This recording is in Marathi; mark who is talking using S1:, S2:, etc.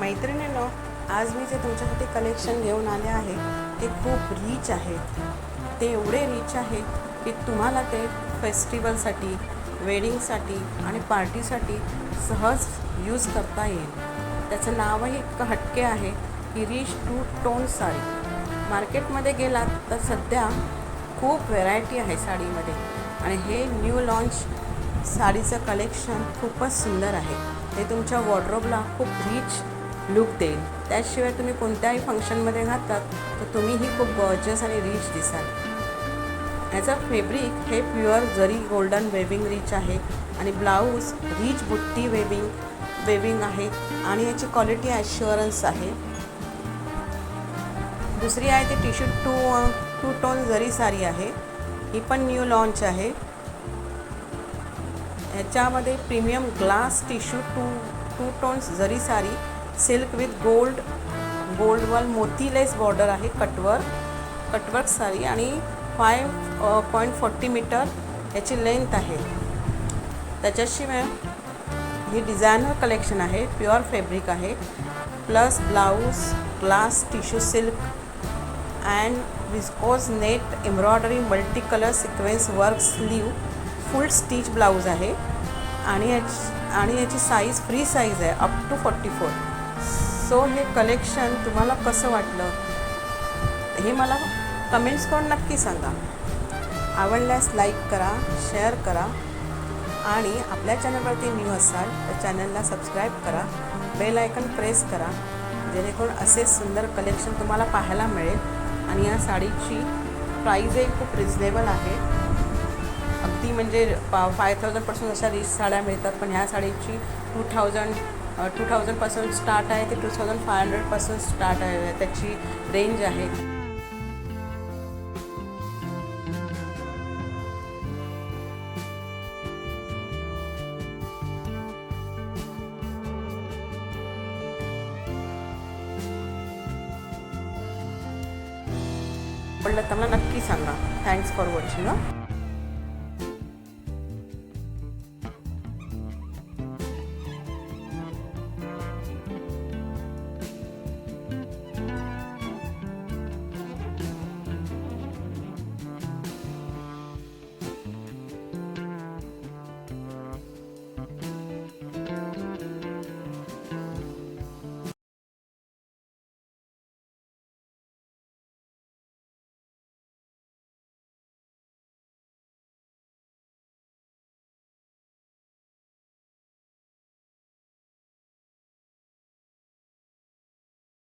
S1: मैत्रिणींनो आज मी जे तुमच्यासाठी कलेक्शन घेऊन आले आहे ते खूप रिच आहे. ते एवढे रिच आहे की तुम्हाला ते फेस्टिवलसाठी वेडिंगसाठी आणि पार्टीसाठी सहज यूज करता येईल. त्याचं नावही इतकं हटके आहे की रिच टू टोन साडी. मार्केटमध्ये गेलात तर सध्या खूप व्हेरायटी आहे साडीमध्ये. आणि हे न्यू लॉन्च साडीचं कलेक्शन खूपच सुंदर आहे. ते तुमच्या वॉर्ड्रोबला खूप रिच लुक देईल. त्याशिवाय तुम्ही कोणत्याही फंक्शनमध्ये घातलात तर तुम्हीही खूप गॉर्जस आणि रिच दिसाल. ह्याचं फॅब्रिक हे प्युअर जरी गोल्डन वेविंग रिच आहे आणि ब्लाऊज रिच बुट्टी वेविंग वेविंग आहे आणि याची क्वालिटी ॲश्युअरन्स आहे. दुसरी आहे ती टिश्यू टू टू टोन जरी साडी आहे ही पण न्यू लॉन्च आहे. ह्याच्यामध्ये premium glass tissue two two tones zari sari silk with gold गोल्डवर मोतीलेस बॉर्डर आहे कटवर. कटवर्क साडी आणि फाय पॉईंट फोर्टी मीटर याची लेंथ आहे. त्याच्याशिवाय ही डिझायनर कलेक्शन आहे प्युअर फॅब्रिक आहे. Plus blouse glass tissue silk and viscose net embroidery multi colour sequence work sleeve full stitch blouse आहे. आणि याची आणि याची साईज फ्री साईज आहे up to forty four so हे कलेक्शन तुम्हाला कसं वाटलं? हे मला कमेंट्स करून नक्की सांगा. आवडल्यास लाईक करा शेअर करा आणि आपल्या चॅनलवरती न्यू असाल तर चॅनलला सबस्क्राईब करा. बेल आयकन प्रेस करा. जेणेकरून असे सुंदर कलेक्शन तुम्हाला पाहायला मिळेल आणि या साडीची प्राईजही खूप रिजनेबल आहे. अगदी म्हणजे पा फाय थाउजंडपासून अशा रिच साड्या मिळतात पण ह्या साडीची टू थाउजंड टू थाउजंडपासून स्टार्ट आहे ते टू थाउजंड फाय हंड्रेडपासून स्टार्ट आहे. त्याची रेंज आहे. पडलं तर मला नक्की सांगा. Thanks for watching